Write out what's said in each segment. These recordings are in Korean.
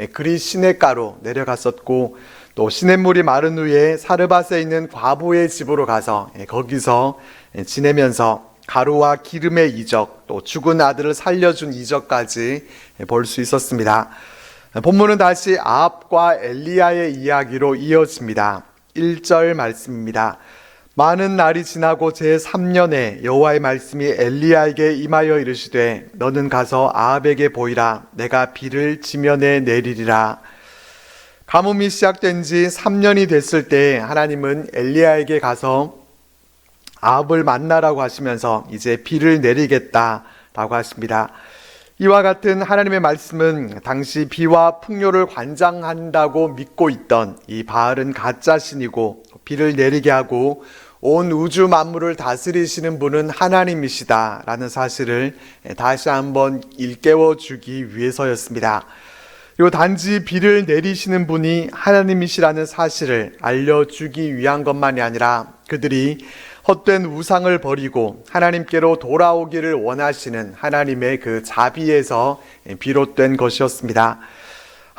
예, 그리 시냇가로 내려갔었고 또 시냇물이 마른 후에 사르밧에 있는 과부의 집으로 가서 예, 거기서 예, 지내면서 가루와 기름의 이적 또 죽은 아들을 살려준 이적까지 예, 볼수 있었습니다. 본문은 다시 아합과 엘리야의 이야기로 이어집니다. 1절 말씀입니다. 많은 날이 지나고 제 3년에 여호와의 말씀이 엘리야에게 임하여 이르시되 너는 가서 아합에게 보이라 내가 비를 지면에 내리리라. 가뭄이 시작된 지 3년이 됐을 때 하나님은 엘리야에게 가서 아합을 만나라고 하시면서 이제 비를 내리겠다라고 하십니다. 이와 같은 하나님의 말씀은 당시 비와 풍요를 관장한다고 믿고 있던 이 바알은 가짜 신이고 비를 내리게 하고 온 우주 만물을 다스리시는 분은 하나님이시다라는 사실을 다시 한번 일깨워 주기 위해서였습니다. 그리고 단지 비를 내리시는 분이 하나님이시라는 사실을 알려주기 위한 것만이 아니라 그들이 헛된 우상을 버리고 하나님께로 돌아오기를 원하시는 하나님의 그 자비에서 비롯된 것이었습니다.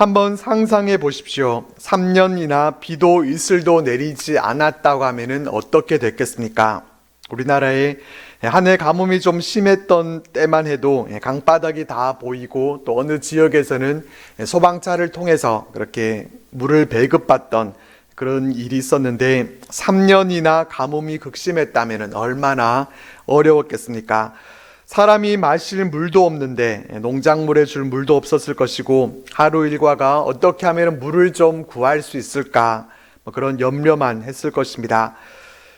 한번 상상해 보십시오. 3년이나 비도 이슬도 내리지 않았다고 하면은 어떻게 됐겠습니까? 우리나라에 한 해 가뭄이 좀 심했던 때만 해도 강바닥이 다 보이고 또 어느 지역에서는 소방차를 통해서 그렇게 물을 배급받던 그런 일이 있었는데 3년이나 가뭄이 극심했다면 얼마나 어려웠겠습니까? 사람이 마실 물도 없는데 농작물에 줄 물도 없었을 것이고 하루 일과가 어떻게 하면 물을 좀 구할 수 있을까 뭐 그런 염려만 했을 것입니다.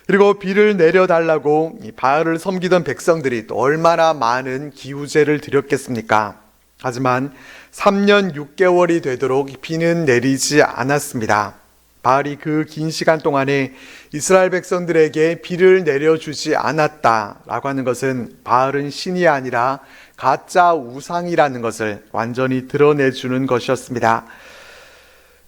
그리고 비를 내려달라고 바알을 섬기던 백성들이 또 얼마나 많은 기우제를 드렸겠습니까? 하지만 3년 6개월이 되도록 비는 내리지 않았습니다. 바알이 그 긴 시간 동안에 이스라엘 백성들에게 비를 내려주지 않았다라고 하는 것은 바알은 신이 아니라 가짜 우상이라는 것을 완전히 드러내주는 것이었습니다.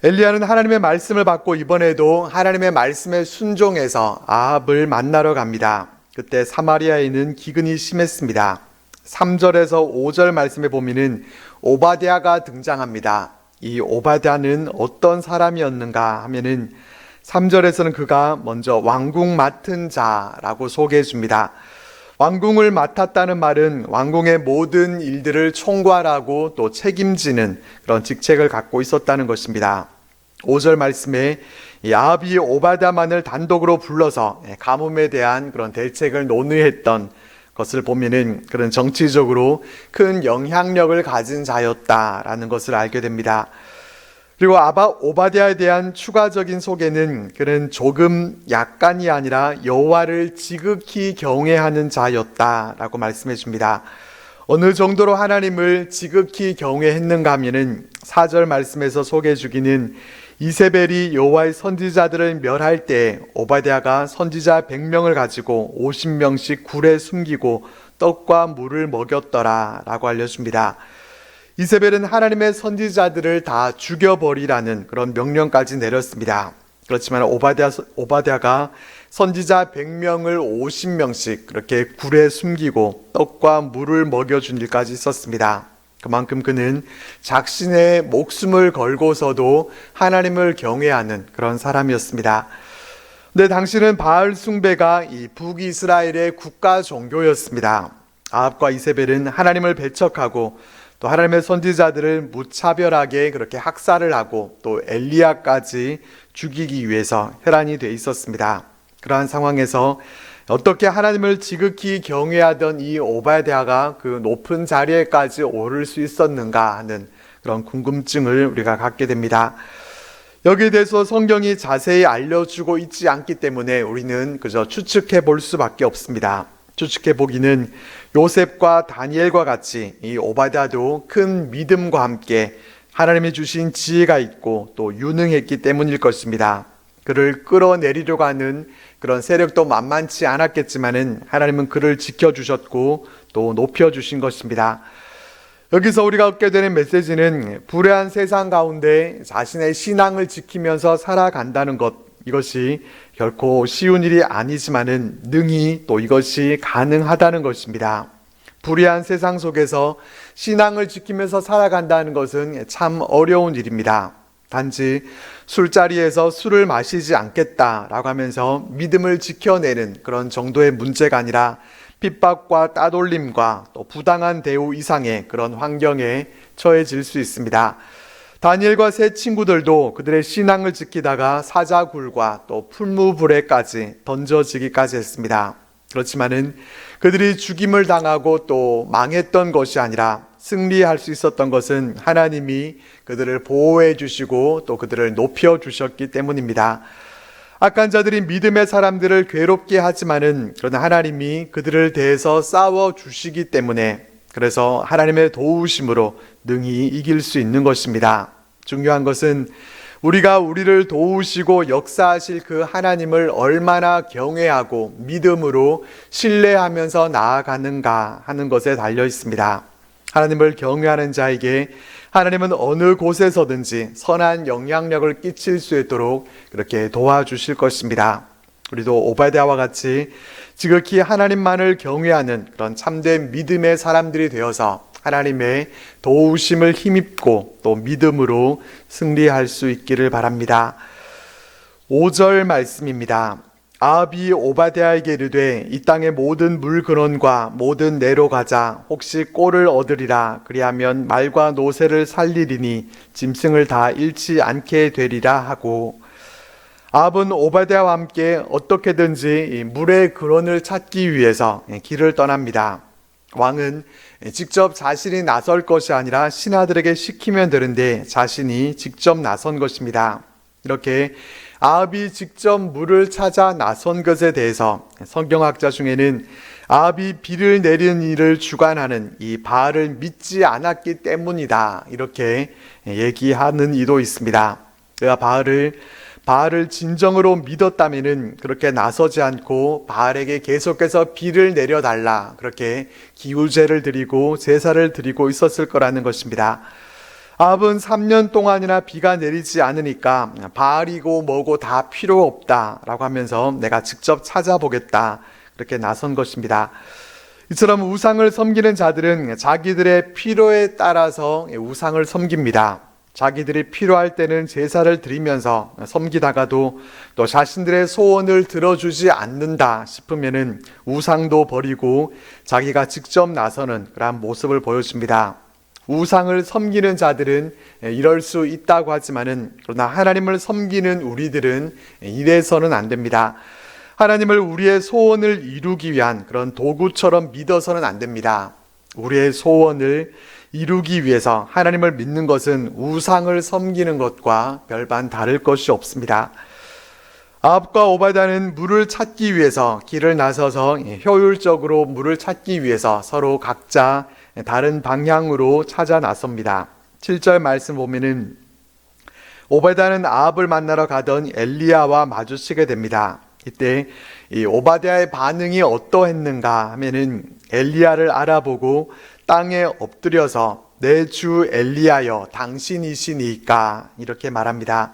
엘리야는 하나님의 말씀을 받고 이번에도 하나님의 말씀에 순종해서 아합을 만나러 갑니다. 그때 사마리아에는 기근이 심했습니다. 3절에서 5절 말씀에 보면은 오바댜가 등장합니다. 이 오바댜는 어떤 사람이었는가 하면은 3절에서는 그가 먼저 왕궁 맡은 자라고 소개해 줍니다. 왕궁을 맡았다는 말은 왕궁의 모든 일들을 총괄하고 또 책임지는 그런 직책을 갖고 있었다는 것입니다. 5절 말씀에 야합이 오바다만을 단독으로 불러서 가뭄에 대한 그런 대책을 논의했던 것을 보면은 그런 정치적으로 큰 영향력을 가진 자였다라는 것을 알게 됩니다. 그리고 아바 오바디아에 대한 추가적인 소개는 그는 조금 약간이 아니라 여호와를 지극히 경외하는 자였다라고 말씀해 줍니다. 어느 정도로 하나님을 지극히 경외했는가 하면은 4절 말씀에서 소개해 주기는 이세벨이 여호와의 선지자들을 멸할 때 오바댜가 선지자 100명을 가지고 50명씩 굴에 숨기고 떡과 물을 먹였더라라고 알려줍니다. 이세벨은 하나님의 선지자들을 다 죽여버리라는 그런 명령까지 내렸습니다. 그렇지만 오바댜, 오바댜가 선지자 100명을 50명씩 그렇게 굴에 숨기고 떡과 물을 먹여준 일까지 있었습니다. 그만큼 그는 자신의 목숨을 걸고서도 하나님을 경외하는 그런 사람이었습니다. 근데 당시는 바알 숭배가 이 북이스라엘의 국가 종교였습니다. 아합과 이세벨은 하나님을 배척하고 또 하나님의 선지자들을 무차별하게 그렇게 학살을 하고 또 엘리야까지 죽이기 위해서 혈안이 돼 있었습니다. 그러한 상황에서 어떻게 하나님을 지극히 경외하던 이 오바댜가 그 높은 자리에까지 오를 수 있었는가 하는 그런 궁금증을 우리가 갖게 됩니다. 여기에 대해서 성경이 자세히 알려주고 있지 않기 때문에 우리는 그저 추측해 볼 수밖에 없습니다. 추측해 보기는 요셉과 다니엘과 같이 이 오바댜도 큰 믿음과 함께 하나님이 주신 지혜가 있고 또 유능했기 때문일 것입니다. 그를 끌어내리려고 하는 그런 세력도 만만치 않았겠지만은 하나님은 그를 지켜주셨고 또 높여주신 것입니다. 여기서 우리가 얻게 되는 메시지는 불의한 세상 가운데 자신의 신앙을 지키면서 살아간다는 것, 이것이 결코 쉬운 일이 아니지만은 능히 또 이것이 가능하다는 것입니다. 불의한 세상 속에서 신앙을 지키면서 살아간다는 것은 참 어려운 일입니다. 단지 술자리에서 술을 마시지 않겠다라고 하면서 믿음을 지켜내는 그런 정도의 문제가 아니라 핍박과 따돌림과 또 부당한 대우 이상의 그런 환경에 처해질 수 있습니다. 다니엘과 세 친구들도 그들의 신앙을 지키다가 사자굴과 또 풀무불에까지 던져지기까지 했습니다. 그렇지만은 그들이 죽임을 당하고 또 망했던 것이 아니라 승리할 수 있었던 것은 하나님이 그들을 보호해 주시고 또 그들을 높여 주셨기 때문입니다. 악한 자들이 믿음의 사람들을 괴롭게 하지만은 그러나 하나님이 그들을 대해서 싸워 주시기 때문에 그래서 하나님의 도우심으로 능히 이길 수 있는 것입니다. 중요한 것은 우리가 우리를 도우시고 역사하실 그 하나님을 얼마나 경외하고 믿음으로 신뢰하면서 나아가는가 하는 것에 달려 있습니다. 하나님을 경외하는 자에게 하나님은 어느 곳에서든지 선한 영향력을 끼칠 수 있도록 그렇게 도와주실 것입니다. 우리도 오바댜와 같이 지극히 하나님만을 경외하는 그런 참된 믿음의 사람들이 되어서 하나님의 도우심을 힘입고 또 믿음으로 승리할 수 있기를 바랍니다. 5절 말씀입니다. 아합이 오바댜에게 이르되 이 땅의 모든 물 근원과 모든 내로 가자 혹시 꼴을 얻으리라 그리하면 말과 노새를 살리리니 짐승을 다 잃지 않게 되리라 하고 아합은 오바댜와 함께 어떻게든지 이 물의 근원을 찾기 위해서 길을 떠납니다. 왕은 직접 자신이 나설 것이 아니라 신하들에게 시키면 되는데 자신이 직접 나선 것입니다. 이렇게 아합이 직접 물을 찾아 나선 것에 대해서 성경학자 중에는 아합이 비를 내리는 일을 주관하는 이 바알을 믿지 않았기 때문이다. 이렇게 얘기하는 이도 있습니다. 그가 바알을 바알을 진정으로 믿었다면은 그렇게 나서지 않고 바알에게 계속해서 비를 내려달라 그렇게 기우제를 드리고 제사를 드리고 있었을 거라는 것입니다. 아합은 3년 동안이나 비가 내리지 않으니까 바알이고 뭐고 다 필요 없다라고 하면서 내가 직접 찾아보겠다 그렇게 나선 것입니다. 이처럼 우상을 섬기는 자들은 자기들의 필요에 따라서 우상을 섬깁니다. 자기들이 필요할 때는 제사를 드리면서 섬기다가도 또 자신들의 소원을 들어주지 않는다 싶으면은 우상도 버리고 자기가 직접 나서는 그러한 모습을 보여줍니다. 우상을 섬기는 자들은 이럴 수 있다고 하지만은 그러나 하나님을 섬기는 우리들은 이래서는 안 됩니다. 하나님을 우리의 소원을 이루기 위한 그런 도구처럼 믿어서는 안 됩니다. 우리의 소원을 이루기 위해서 하나님을 믿는 것은 우상을 섬기는 것과 별반 다를 것이 없습니다. 아합과 오바다는 물을 찾기 위해서 길을 나서서 효율적으로 물을 찾기 위해서 서로 각자 다른 방향으로 찾아 나섭니다. 7절 말씀 보면은 오바다는 아합을 만나러 가던 엘리야와 마주치게 됩니다. 이때 이 오바댜의 반응이 어떠했는가 하면은 엘리야를 알아보고 땅에 엎드려서 내 주 엘리야여 당신이시니까 이렇게 말합니다.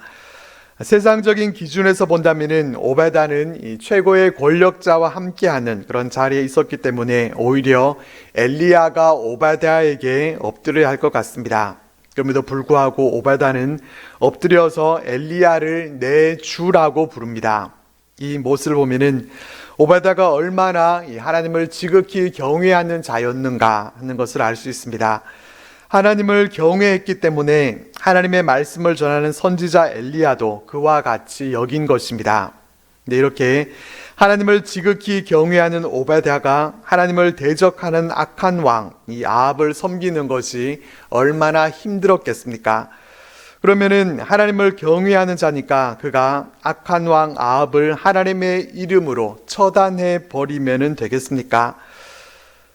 세상적인 기준에서 본다면은 오베다는 최고의 권력자와 함께하는 그런 자리에 있었기 때문에 오히려 엘리야가 오바다에게 엎드려야 할 것 같습니다. 그럼에도 불구하고 오바다는 엎드려서 엘리야를 내 주라고 부릅니다. 이 모습을 보면은 오바다가 얼마나 하나님을 지극히 경외하는 자였는가 하는 것을 알 수 있습니다. 하나님을 경외했기 때문에 하나님의 말씀을 전하는 선지자 엘리야도 그와 같이 여긴 것입니다. 네, 이렇게 하나님을 지극히 경외하는 오바다가 하나님을 대적하는 악한 왕, 이 아합을 섬기는 것이 얼마나 힘들었겠습니까? 그러면은 하나님을 경외하는 자니까 그가 악한 왕 아합을 하나님의 이름으로 처단해 버리면은 되겠습니까?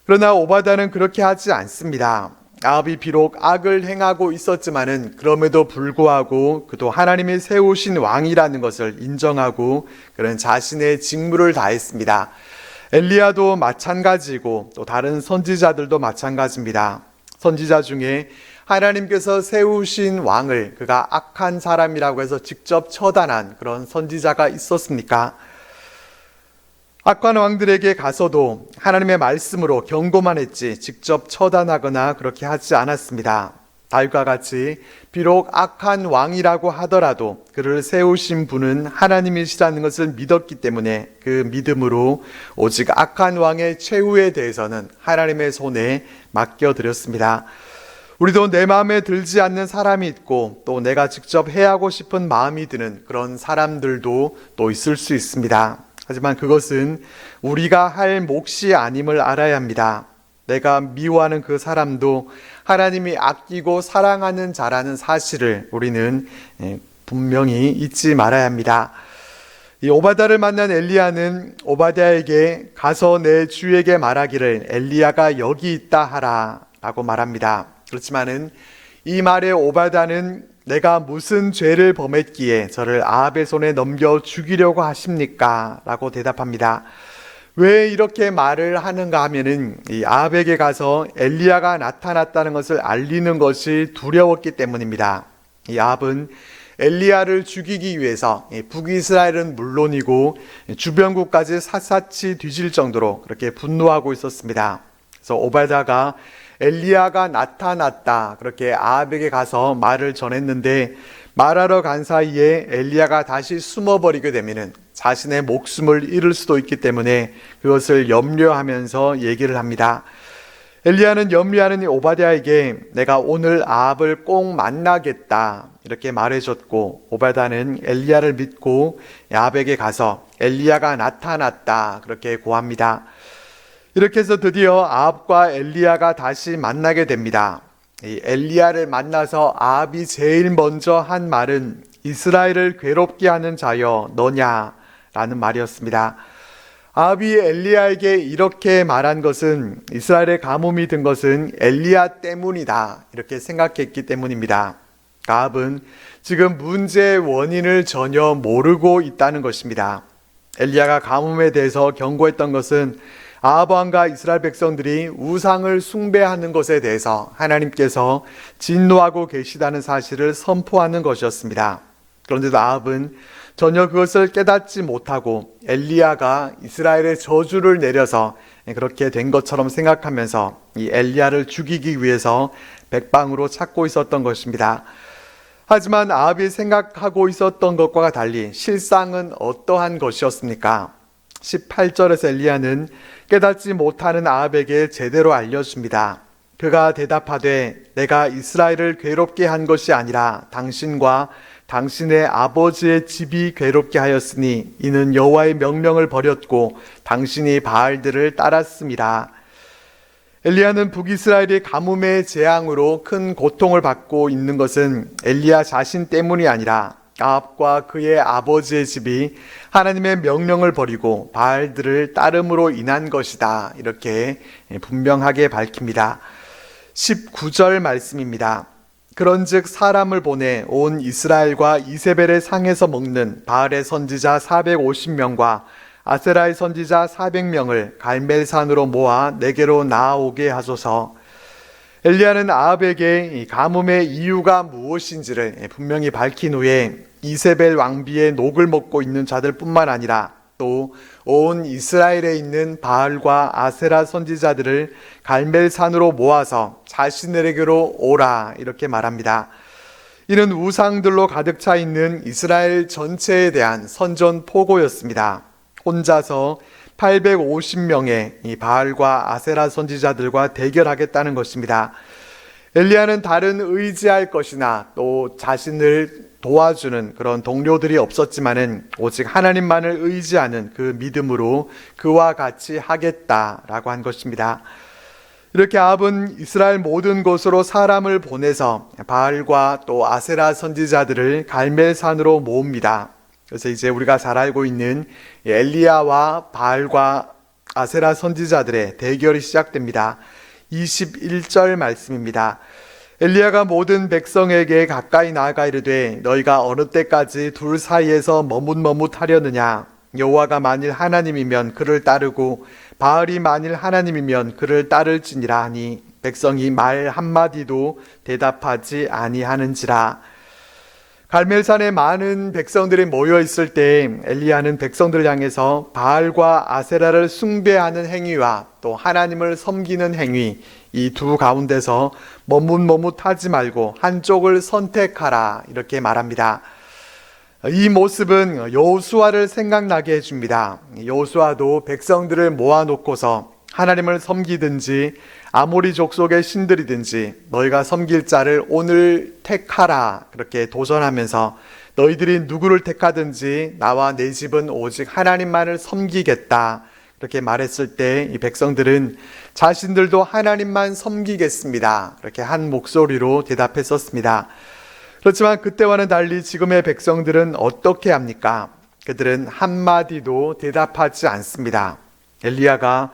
그러나 오바다는 그렇게 하지 않습니다. 아합이 비록 악을 행하고 있었지만은 그럼에도 불구하고 그도 하나님이 세우신 왕이라는 것을 인정하고 그런 자신의 직무를 다했습니다. 엘리야도 마찬가지고 또 다른 선지자들도 마찬가지입니다. 선지자 중에 하나님께서 세우신 왕을 그가 악한 사람이라고 해서 직접 처단한 그런 선지자가 있었습니까? 악한 왕들에게 가서도 하나님의 말씀으로 경고만 했지 직접 처단하거나 그렇게 하지 않았습니다. 다윗과 같이 비록 악한 왕이라고 하더라도 그를 세우신 분은 하나님이시라는 것을 믿었기 때문에 그 믿음으로 오직 악한 왕의 최후에 대해서는 하나님의 손에 맡겨드렸습니다. 우리도 내 마음에 들지 않는 사람이 있고 또 내가 직접 해하고 싶은 마음이 드는 그런 사람들도 또 있을 수 있습니다. 하지만 그것은 우리가 할 몫이 아님을 알아야 합니다. 내가 미워하는 그 사람도 하나님이 아끼고 사랑하는 자라는 사실을 우리는 예, 분명히 잊지 말아야 합니다. 이 오바다를 만난 엘리야는 오바댜에게 가서 내 주에게 말하기를 엘리야가 여기 있다 하라라고 말합니다. 그렇지만은 이 말에 오바다는 내가 무슨 죄를 범했기에 저를 아합의 손에 넘겨 죽이려고 하십니까? 라고 대답합니다. 왜 이렇게 말을 하는가 하면은 이 아합에게 가서 엘리야가 나타났다는 것을 알리는 것이 두려웠기 때문입니다. 이 아합은 엘리야를 죽이기 위해서 북이스라엘은 물론이고 주변국까지 샅샅이 뒤질 정도로 그렇게 분노하고 있었습니다. 그래서 오바다가 엘리야가 나타났다 그렇게 아합에게 가서 말을 전했는데 말하러 간 사이에 엘리야가 다시 숨어버리게 되면은 자신의 목숨을 잃을 수도 있기 때문에 그것을 염려하면서 얘기를 합니다. 엘리야는 염려하는 이 오바댜에게 내가 오늘 아합을 꼭 만나겠다 이렇게 말해줬고 오바다는 엘리야를 믿고 아합에게 가서 엘리야가 나타났다 그렇게 고합니다. 이렇게 해서 드디어 아합과 엘리야가 다시 만나게 됩니다. 이 엘리야를 만나서 아합이 제일 먼저 한 말은 이스라엘을 괴롭게 하는 자여 너냐라는 말이었습니다. 아합이 엘리야에게 이렇게 말한 것은 이스라엘의 가뭄이 든 것은 엘리야 때문이다 이렇게 생각했기 때문입니다. 아합은 지금 문제의 원인을 전혀 모르고 있다는 것입니다. 엘리야가 가뭄에 대해서 경고했던 것은 아합 왕과 이스라엘 백성들이 우상을 숭배하는 것에 대해서 하나님께서 진노하고 계시다는 사실을 선포하는 것이었습니다. 그런데도 아합은 전혀 그것을 깨닫지 못하고 엘리야가 이스라엘의 저주를 내려서 그렇게 된 것처럼 생각하면서 이 엘리야를 죽이기 위해서 백방으로 찾고 있었던 것입니다. 하지만 아합이 생각하고 있었던 것과 달리 실상은 어떠한 것이었습니까? 18절에서 엘리야는 깨닫지 못하는 아합에게 제대로 알려줍니다. 그가 대답하되 내가 이스라엘을 괴롭게 한 것이 아니라 당신과 당신의 아버지의 집이 괴롭게 하였으니 이는 여호와의 명령을 버렸고 당신이 바알들을 따랐습니다. 엘리야는 북이스라엘의 가뭄의 재앙으로 큰 고통을 받고 있는 것은 엘리야 자신 때문이 아니라 아합과 그의 아버지의 집이 하나님의 명령을 버리고 바알들을 따름으로 인한 것이다. 이렇게 분명하게 밝힙니다. 19절 말씀입니다. 그런즉 사람을 보내 온 이스라엘과 이세벨의 상에서 먹는 바알의 선지자 450명과 아세라의 선지자 400명을 갈멜산으로 모아 내게로 나아오게 하소서. 엘리야는 아합에게 가뭄의 이유가 무엇인지를 분명히 밝힌 후에 이세벨 왕비의 녹을 먹고 있는 자들뿐만 아니라 또 온 이스라엘에 있는 바알과 아세라 선지자들을 갈멜산으로 모아서 자신들에게로 오라 이렇게 말합니다. 이는 우상들로 가득 차 있는 이스라엘 전체에 대한 선전 포고였습니다. 혼자서 850명의 이 바알과 아세라 선지자들과 대결하겠다는 것입니다. 엘리야는 다른 의지할 것이나 또 자신을 도와주는 그런 동료들이 없었지만은 오직 하나님만을 의지하는 그 믿음으로 그와 같이 하겠다라고 한 것입니다. 이렇게 아합은 이스라엘 모든 곳으로 사람을 보내서 바알과 또 아세라 선지자들을 갈멜산으로 모읍니다. 그래서 이제 우리가 잘 알고 있는 엘리야와 바알과 아세라 선지자들의 대결이 시작됩니다. 21절 말씀입니다. 엘리야가 모든 백성에게 가까이 나아가 이르되 너희가 어느 때까지 둘 사이에서 머뭇머뭇하려느냐? 여호와가 만일 하나님이면 그를 따르고 바알이 만일 하나님이면 그를 따를지니라 하니 백성이 말 한마디도 대답하지 아니하는지라. 갈멜산에 많은 백성들이 모여 있을 때 엘리야는 백성들을 향해서 바알과 아세라를 숭배하는 행위와 또 하나님을 섬기는 행위 이 두 가운데서 머뭇머뭇하지 말고 한쪽을 선택하라 이렇게 말합니다. 이 모습은 여호수아를 생각나게 해줍니다. 여호수아도 백성들을 모아놓고서 하나님을 섬기든지 아모리 족속의 신들이든지 너희가 섬길 자를 오늘 택하라 그렇게 도전하면서 너희들이 누구를 택하든지 나와 내 집은 오직 하나님만을 섬기겠다 그렇게 말했을 때 이 백성들은 자신들도 하나님만 섬기겠습니다 그렇게 한 목소리로 대답했었습니다. 그렇지만 그때와는 달리 지금의 백성들은 어떻게 합니까? 그들은 한마디도 대답하지 않습니다. 엘리야가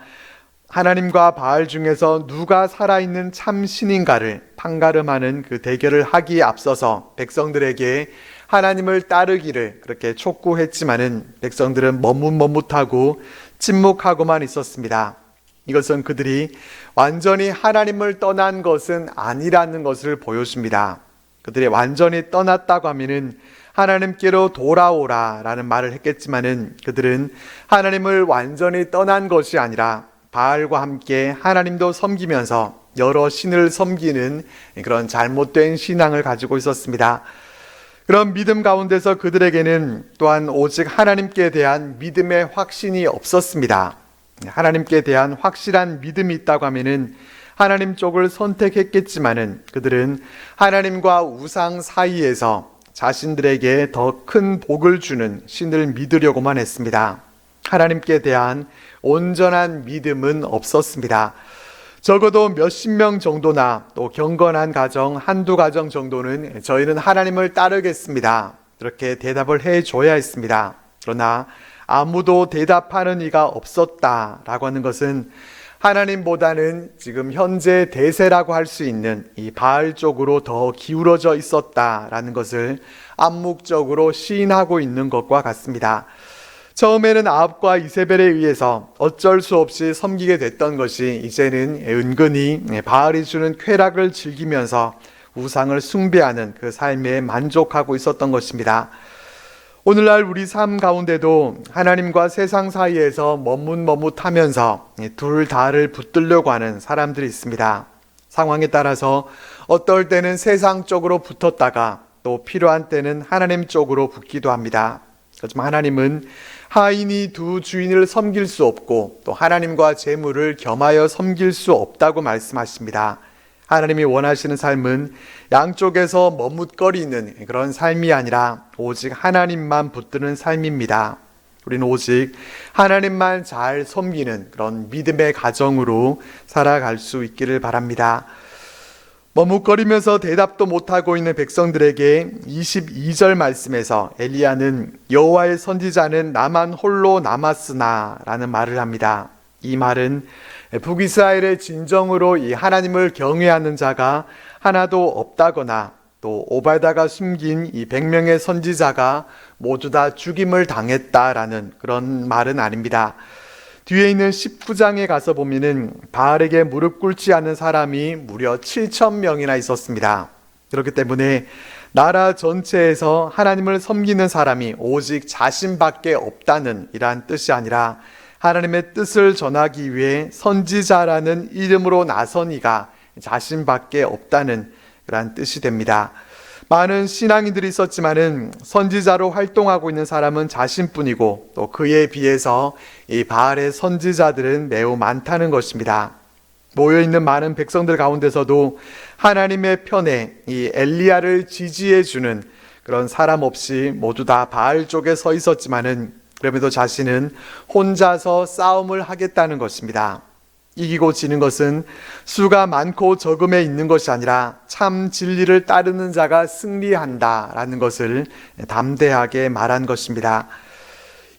하나님과 바알 중에서 누가 살아있는 참 신인가를 판가름하는 그 대결을 하기에 앞서서 백성들에게 하나님을 따르기를 그렇게 촉구했지만은 백성들은 머뭇머뭇하고 침묵하고만 있었습니다. 이것은 그들이 완전히 하나님을 떠난 것은 아니라는 것을 보여줍니다. 그들이 완전히 떠났다고 하면은 하나님께로 돌아오라 라는 말을 했겠지만은 그들은 하나님을 완전히 떠난 것이 아니라 바알과 함께 하나님도 섬기면서 여러 신을 섬기는 그런 잘못된 신앙을 가지고 있었습니다. 그런 믿음 가운데서 그들에게는 또한 오직 하나님께 대한 믿음의 확신이 없었습니다. 하나님께 대한 확실한 믿음이 있다고 하면은 하나님 쪽을 선택했겠지만은 그들은 하나님과 우상 사이에서 자신들에게 더 큰 복을 주는 신을 믿으려고만 했습니다. 하나님께 대한 온전한 믿음은 없었습니다. 적어도 몇십 명 정도나 또 경건한 가정 한두 가정 정도는 저희는 하나님을 따르겠습니다. 이렇게 대답을 해 줘야 했습니다. 그러나 아무도 대답하는 이가 없었다라고 하는 것은 하나님보다는 지금 현재 대세라고 할 수 있는 이 바알 쪽으로 더 기울어져 있었다라는 것을 암묵적으로 시인하고 있는 것과 같습니다. 처음에는 아합과 이세벨에 의해서 어쩔 수 없이 섬기게 됐던 것이 이제는 은근히 바알이 주는 쾌락을 즐기면서 우상을 숭배하는 그 삶에 만족하고 있었던 것입니다. 오늘날 우리 삶 가운데도 하나님과 세상 사이에서 머뭇머뭇하면서 둘 다를 붙들려고 하는 사람들이 있습니다. 상황에 따라서 어떨 때는 세상 쪽으로 붙었다가 또 필요한 때는 하나님 쪽으로 붙기도 합니다. 하지만 하나님은 하인이 두 주인을 섬길 수 없고 또 하나님과 재물을 겸하여 섬길 수 없다고 말씀하십니다. 하나님이 원하시는 삶은 양쪽에서 머뭇거리는 그런 삶이 아니라 오직 하나님만 붙드는 삶입니다. 우리는 오직 하나님만 잘 섬기는 그런 믿음의 가정으로 살아갈 수 있기를 바랍니다. 머뭇거리면서 대답도 못하고 있는 백성들에게 22절 말씀에서 엘리야는 여호와의 선지자는 나만 홀로 남았으나라는 말을 합니다. 이 말은 북이스라엘의 진정으로 이 하나님을 경외하는 자가 하나도 없다거나 또 오발다가 숨긴 이 100명의 선지자가 모두 다 죽임을 당했다라는 그런 말은 아닙니다. 뒤에 있는 19장에 가서 보면은 바알에게 무릎 꿇지 않은 사람이 무려 7천 명이나 있었습니다. 그렇기 때문에 나라 전체에서 하나님을 섬기는 사람이 오직 자신밖에 없다는 이러한 뜻이 아니라 하나님의 뜻을 전하기 위해 선지자라는 이름으로 나선 이가 자신밖에 없다는 그러한 뜻이 됩니다. 많은 신앙인들이 있었지만은 선지자로 활동하고 있는 사람은 자신뿐이고 또 그에 비해서 이 바알의 선지자들은 매우 많다는 것입니다. 모여 있는 많은 백성들 가운데서도 하나님의 편에 이 엘리야를 지지해 주는 그런 사람 없이 모두 다 바알 쪽에 서 있었지만은 그럼에도 자신은 혼자서 싸움을 하겠다는 것입니다. 이기고 지는 것은 수가 많고 적음에 있는 것이 아니라 참 진리를 따르는 자가 승리한다라는 것을 담대하게 말한 것입니다.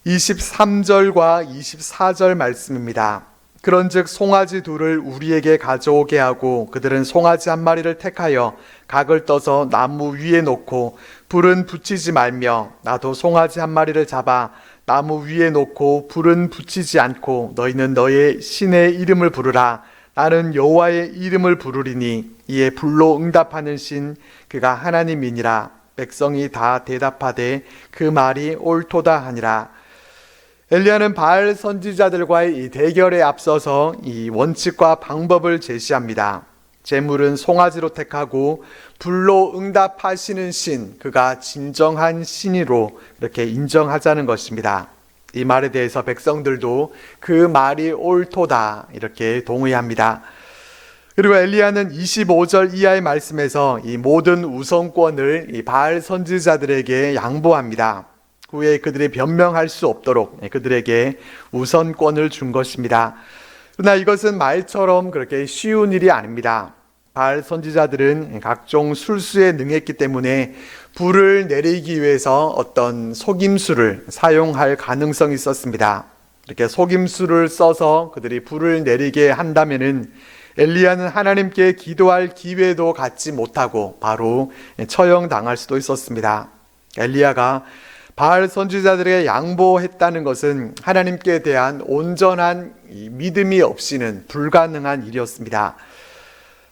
23절과 24절 말씀입니다. 그런즉 송아지 둘을 우리에게 가져오게 하고 그들은 송아지 한 마리를 택하여 각을 떠서 나무 위에 놓고 불은 붙이지 말며 나도 송아지 한 마리를 잡아 나무 위에 놓고 불은 붙이지 않고 너희는 너의 신의 이름을 부르라 나는 여호와의 이름을 부르리니 이에 불로 응답하는 신 그가 하나님이니라 백성이 다 대답하되 그 말이 옳도다 하니라. 엘리야는 바알 선지자들과의 이 대결에 앞서서 이 원칙과 방법을 제시합니다. 재물은 송아지로 택하고 불로 응답하시는 신, 그가 진정한 신이로 이렇게 인정하자는 것입니다. 이 말에 대해서 백성들도 그 말이 옳도다 이렇게 동의합니다. 그리고 엘리야는 25절 이하의 말씀에서 이 모든 우선권을 이 바알 선지자들에게 양보합니다. 후에 그들이 변명할 수 없도록 그들에게 우선권을 준 것입니다. 그러나 이것은 말처럼 그렇게 쉬운 일이 아닙니다. 바알 선지자들은 각종 술수에 능했기 때문에 불을 내리기 위해서 어떤 속임수를 사용할 가능성이 있었습니다. 이렇게 속임수를 써서 그들이 불을 내리게 한다면은 엘리야는 하나님께 기도할 기회도 갖지 못하고 바로 처형당할 수도 있었습니다. 엘리야가 바알 선지자들에게 양보했다는 것은 하나님께 대한 온전한 믿음이 없이는 불가능한 일이었습니다.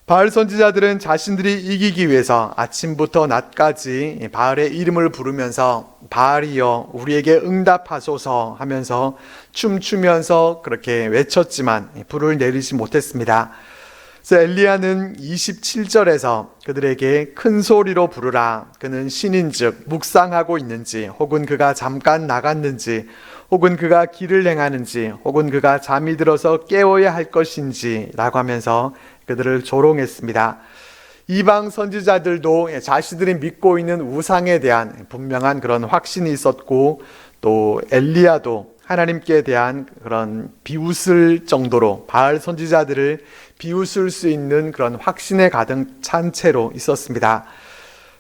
바알 선지자들은 자신들이 이기기 위해서 아침부터 낮까지 바알의 이름을 부르면서 바알이여 우리에게 응답하소서 하면서 춤추면서 그렇게 외쳤지만 불을 내리지 못했습니다. 그래서 엘리야는 27절에서 그들에게 큰 소리로 부르라. 그는 신인즉 묵상하고 있는지 혹은 그가 잠깐 나갔는지 혹은 그가 길을 행하는지 혹은 그가 잠이 들어서 깨워야 할 것인지라고 하면서 그들을 조롱했습니다. 이방 선지자들도 자신들이 믿고 있는 우상에 대한 분명한 그런 확신이 있었고 또 엘리야도 하나님께 대한 그런 비웃을 정도로 바알 선지자들을 비웃을 수 있는 그런 확신에 가득 찬 채로 있었습니다.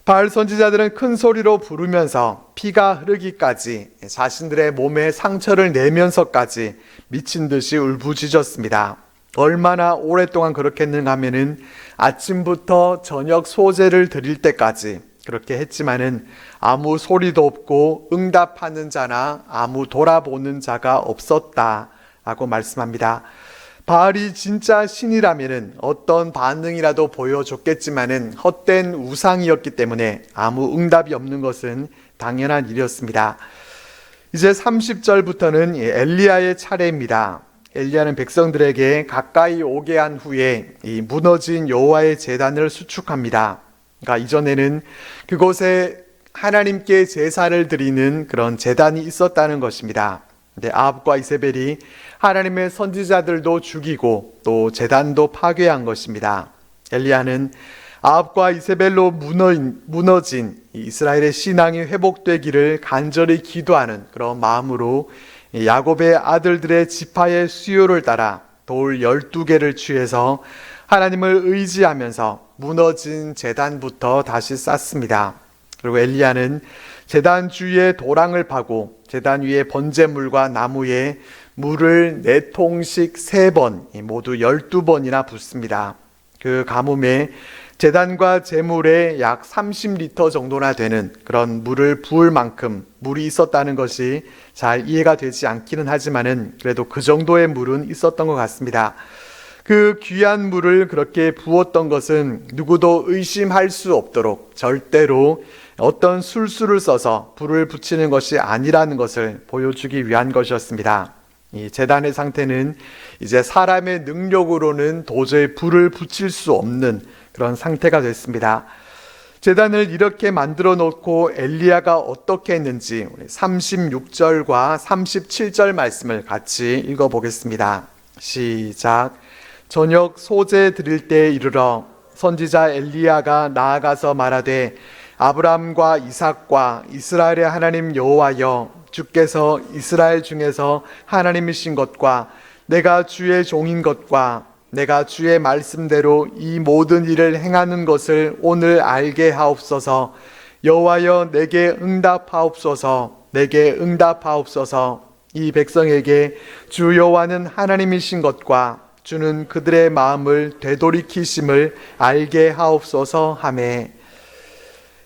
바알 선지자들은 큰 소리로 부르면서 피가 흐르기까지 자신들의 몸에 상처를 내면서까지 미친 듯이 울부짖었습니다. 얼마나 오랫동안 그렇게 했는가 하면은 아침부터 저녁 소재를 드릴 때까지 그렇게 했지만은 아무 소리도 없고 응답하는 자나 아무 돌아보는 자가 없었다라고 말씀합니다. 바알이 진짜 신이라면은 어떤 반응이라도 보여줬겠지만은 헛된 우상이었기 때문에 아무 응답이 없는 것은 당연한 일이었습니다. 이제 30절부터는 엘리야의 차례입니다. 엘리야는 백성들에게 가까이 오게 한 후에 이 무너진 여호와의 제단을 수축합니다. 그러니까 이전에는 그곳에 하나님께 제사를 드리는 그런 제단이 있었다는 것입니다. 근데 아합과 이세벨이 하나님의 선지자들도 죽이고 또 제단도 파괴한 것입니다. 엘리야는 아합과 이세벨로 무너진 이스라엘의 신앙이 회복되기를 간절히 기도하는 그런 마음으로 야곱의 아들들의 지파의 수요를 따라 돌 12개를 취해서 하나님을 의지하면서 무너진 재단부터 다시 쌓습니다. 그리고 엘리야는 재단 주위에 도랑을 파고 재단 위에 번제물과 나무에 물을 네 통씩 세 번, 모두 열두 번이나 붓습니다. 그 가뭄에 재단과 재물에 약 30리터 정도나 되는 그런 물을 부을 만큼 물이 있었다는 것이 잘 이해가 되지 않기는 하지만은 그래도 그 정도의 물은 있었던 것 같습니다. 그 귀한 물을 그렇게 부었던 것은 누구도 의심할 수 없도록 절대로 어떤 술수를 써서 불을 붙이는 것이 아니라는 것을 보여주기 위한 것이었습니다. 이 재단의 상태는 이제 사람의 능력으로는 도저히 불을 붙일 수 없는 그런 상태가 됐습니다. 재단을 이렇게 만들어 놓고 엘리야가 어떻게 했는지 36절과 37절 말씀을 같이 읽어 보겠습니다. 시작. 저녁 소재 드릴 때 이르러 선지자 엘리야가 나아가서 말하되 아브람과 이삭과 이스라엘의 하나님 여호와여 주께서 이스라엘 중에서 하나님이신 것과 내가 주의 종인 것과 내가 주의 말씀대로 이 모든 일을 행하는 것을 오늘 알게 하옵소서. 여호와여 내게 응답하옵소서. 내게 응답하옵소서. 이 백성에게 주 여호와는 하나님이신 것과 주는 그들의 마음을 되돌이키심을 알게 하옵소서. 하매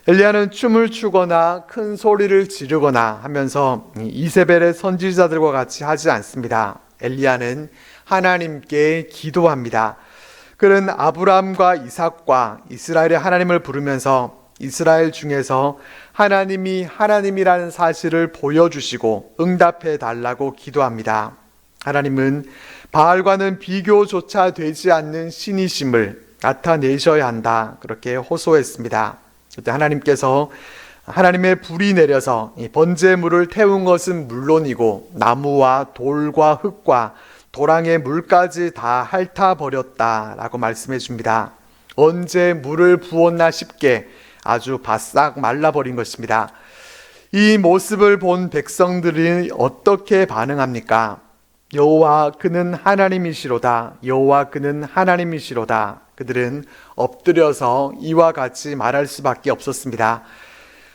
엘리야는 춤을 추거나 큰 소리를 지르거나 하면서 이세벨의 선지자들과 같이 하지 않습니다. 엘리야는 하나님께 기도합니다. 그는 아브라함과 이삭과 이스라엘의 하나님을 부르면서 이스라엘 중에서 하나님이 하나님이라는 사실을 보여주시고 응답해 달라고 기도합니다. 하나님은 바알과는 비교조차 되지 않는 신이심을 나타내셔야 한다. 그렇게 호소했습니다. 그때 하나님께서 하나님의 불이 내려서 이 번제물을 태운 것은 물론이고 나무와 돌과 흙과 도랑의 물까지 다 핥아 버렸다라고 말씀해 줍니다. 언제 물을 부었나 싶게 아주 바싹 말라버린 것입니다. 이 모습을 본 백성들이 어떻게 반응합니까? 여호와 그는 하나님이시로다. 여호와 그는 하나님이시로다. 그들은 엎드려서 이와 같이 말할 수밖에 없었습니다.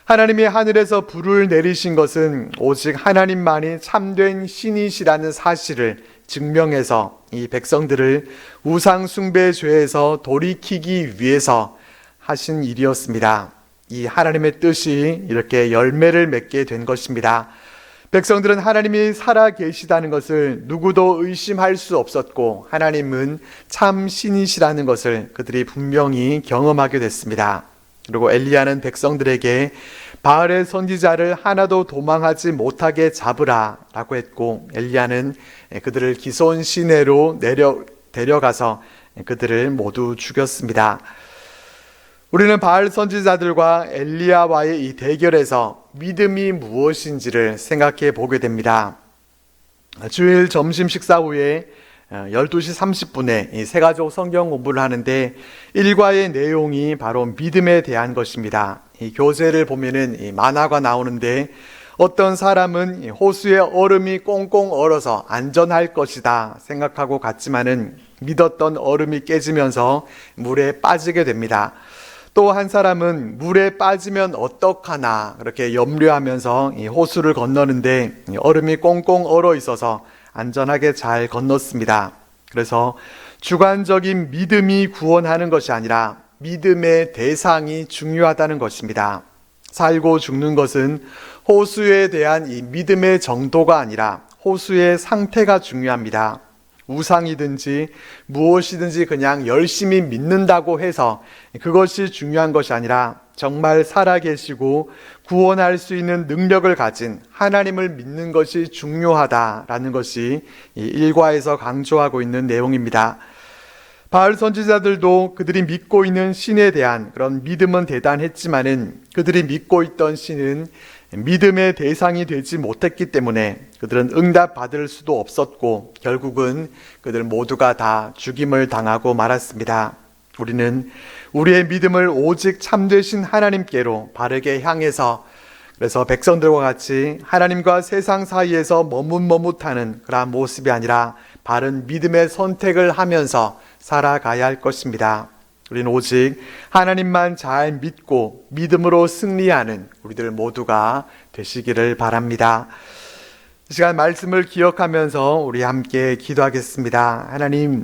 하나님이 하늘에서 불을 내리신 것은 오직 하나님만이 참된 신이시라는 사실을 증명해서 이 백성들을 우상 숭배 죄에서 돌이키기 위해서 하신 일이었습니다. 이 하나님의 뜻이 이렇게 열매를 맺게 된 것입니다. 백성들은 하나님이 살아 계시다는 것을 누구도 의심할 수 없었고 하나님은 참 신이시라는 것을 그들이 분명히 경험하게 됐습니다. 그리고 엘리야는 백성들에게 바알의 선지자를 하나도 도망하지 못하게 잡으라라고 했고 엘리야는 그들을 기손 시내로 내려 데려가서 그들을 모두 죽였습니다. 우리는 바알 선지자들과 엘리야와의 이 대결에서 믿음이 무엇인지를 생각해 보게 됩니다. 주일 점심 식사 후에 12시 30분에 이 세가족 성경 공부를 하는데 일과의 내용이 바로 믿음에 대한 것입니다. 이 교재를 보면은 이 만화가 나오는데 어떤 사람은 호수에 얼음이 꽁꽁 얼어서 안전할 것이다 생각하고 갔지만은 믿었던 얼음이 깨지면서 물에 빠지게 됩니다. 또 한 사람은 물에 빠지면 어떡하나 그렇게 염려하면서 이 호수를 건너는데 얼음이 꽁꽁 얼어 있어서 안전하게 잘 건넜습니다. 그래서 주관적인 믿음이 구원하는 것이 아니라 믿음의 대상이 중요하다는 것입니다. 살고 죽는 것은 호수에 대한 이 믿음의 정도가 아니라 호수의 상태가 중요합니다. 우상이든지 무엇이든지 그냥 열심히 믿는다고 해서 그것이 중요한 것이 아니라 정말 살아계시고 구원할 수 있는 능력을 가진 하나님을 믿는 것이 중요하다라는 것이 이 일과에서 강조하고 있는 내용입니다. 바알 선지자들도 그들이 믿고 있는 신에 대한 그런 믿음은 대단했지만은 그들이 믿고 있던 신은 믿음의 대상이 되지 못했기 때문에 그들은 응답 받을 수도 없었고 결국은 그들 모두가 다 죽임을 당하고 말았습니다. 우리는 우리의 믿음을 오직 참되신 하나님께로 바르게 향해서 그래서 백성들과 같이 하나님과 세상 사이에서 머뭇머뭇하는 그러한 모습이 아니라 바른 믿음의 선택을 하면서 살아가야 할 것입니다. 우리는 오직 하나님만 잘 믿고 믿음으로 승리하는 우리들 모두가 되시기를 바랍니다. 이 시간 말씀을 기억하면서 우리 함께 기도하겠습니다. 하나님,